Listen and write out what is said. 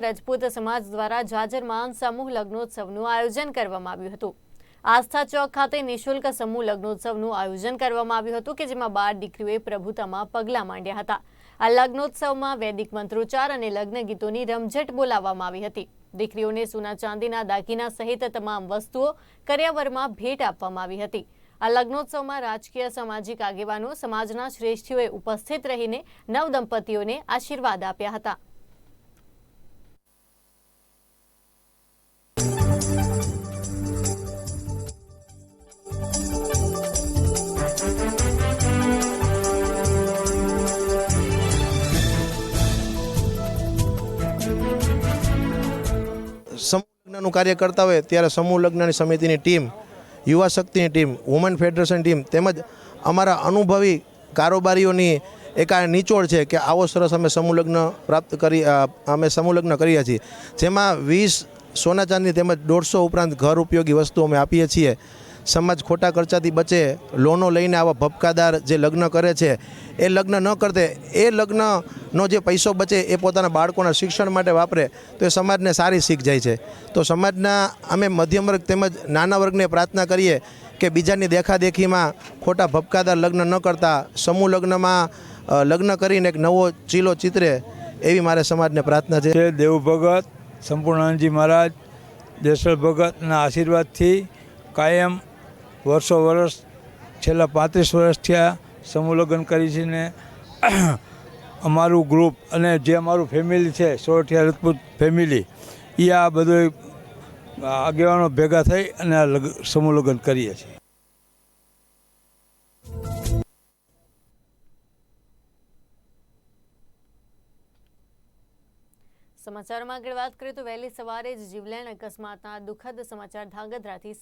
રજપૂત સમાજ દ્વારા જાજરમાં સમૂહ લગ્નોત્સવનું આયોજન કરવામાં આવ્યું હતું. આસ્થા ચોક ખાતે નિઃશુલ્ક સમૂહ લગ્નોત્સવનું આયોજન કરવામાં આવ્યું હતું કે જેમાં બાર દીકરીઓએ પ્રભુતામાં પગલાં માંડ્યા હતા. આ લગ્નોત્સવમાં વૈદિક મંત્રોચ્ચાર અને લગ્ન ગીતોની રમઝટ બોલાવવામાં આવી હતી. દીકરીઓને સોના ચાંદીના દાગીના સહિત તમામ વસ્તુઓ કર્યાવરમાં ભેટ આપવામાં આવી હતી. આ લગ્નોત્સવમાં રાજકીય સામાજિક આગેવાનો સમાજના શ્રેષ્ઠીઓએ ઉપસ્થિત રહીને નવદંપતીઓને આશીર્વાદ આપ્યા હતા. લગ્નનું કાર્ય કરતા હોય ત્યારે સમૂહ લગ્નની સમિતિની ટીમ, યુવા શક્તિની ટીમ વુમન ફેડરેશન ટીમ તેમજ અમારા અનુભવી કારોબારીઓની એક આ નિચોડ છે કે આવો સરસ અમે સમૂહ લગ્ન પ્રાપ્ત કરી અમે સમૂહ લગ્ન કરીએ છીએ. જેમાં વીસ સોના ચાંદી તેમજ દોઢસો ઉપરાંત ઘર ઉપયોગી વસ્તુઓ અમે આપીએ છીએ. સમાજ ખોટા ખર્ચાથી બચે, લોનો લઈને આવા ભપકાદાર જે લગ્ન કરે છે, એ લગ્ન ન કરતે, એ લગ્નનો જે પૈસો બચે એ પોતાના બાળકોના શિક્ષણ માટે વાપરે, તો એ સમાજને સારી શીખ જાય છે. તો સમાજના અમે મધ્યમ વર્ગ તેમજ નાના વર્ગને પ્રાર્થના કરીએ કે બીજાની દેખાદેખીમાં ખોટા ભપકાદાર લગ્ન ન કરતા, સમૂહ લગ્નમાં લગ્ન કરીને એક નવો ચીલો ચિતરે એવી મારે સમાજને પ્રાર્થના છે. દેવ ભગત, સંપૂર્ણાનંદજી મહારાજ દેશલ ભગતના આશીર્વાદથી કાયમ વર્ષો વર્ષ, છેલ્લા પાંત્રીસ વર્ષ થયા સમૂહ લગ્ન કરી છે ને અમારું ગ્રુપ અને જે અમારું ફેમિલી છે, સોરઠિયા રજપૂત ફેમિલી એ આ બધો આગેવાનો ભેગા થઈ અને આ સમૂહ કરીએ છીએ. સમાચારમાં આગળ વાત કરીએ તો વહેલી સવારે જ જીવલેણ અકસ્માતના દુઃખદ સમાચાર ધાંગધ્રાથી